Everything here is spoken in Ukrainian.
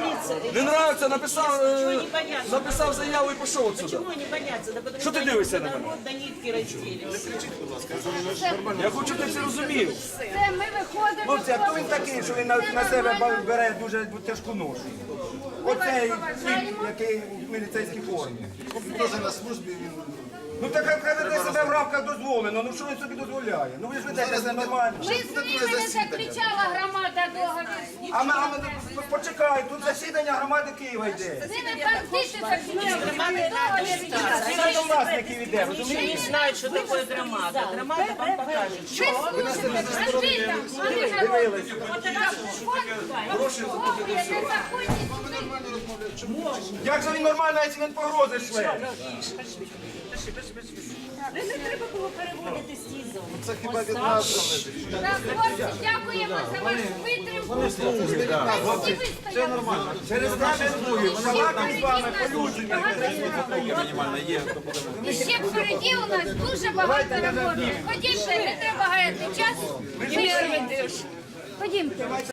милиция. Не нравиться, написав, е, не написав заяву і пішов отсюди. Почему они боятся? Да потому Що ти они дивишся на мене? народ до нитки. Я хочу, щоб ти це розумів. Це ми виходимо. Хлопці, а хто він такий, що він на, на себе ба- бере дуже тяжку ношу? Оцей тип, який в міліцейській формі. Теж на службі він Ну так як веде себе в рамках дозволено, ну що він собі дозволяє? Ну ви ж ведете себе нормально. Ми з ними закричала громада договір. А ми, а ми почекай, тут засідання громади Києва йде. Це до власників Они розумієте? не знают, что такое громада. Громада вам сюди. Як же він нормально, якщо він погрози шле? Це хіба від нас залежить. Хлопці, дякуємо за вашу витримку. Це нормально. Через наші слуги, з. І ще впереді у нас дуже багато роботи. Ходімте, не треба гаяти час. Ходімте.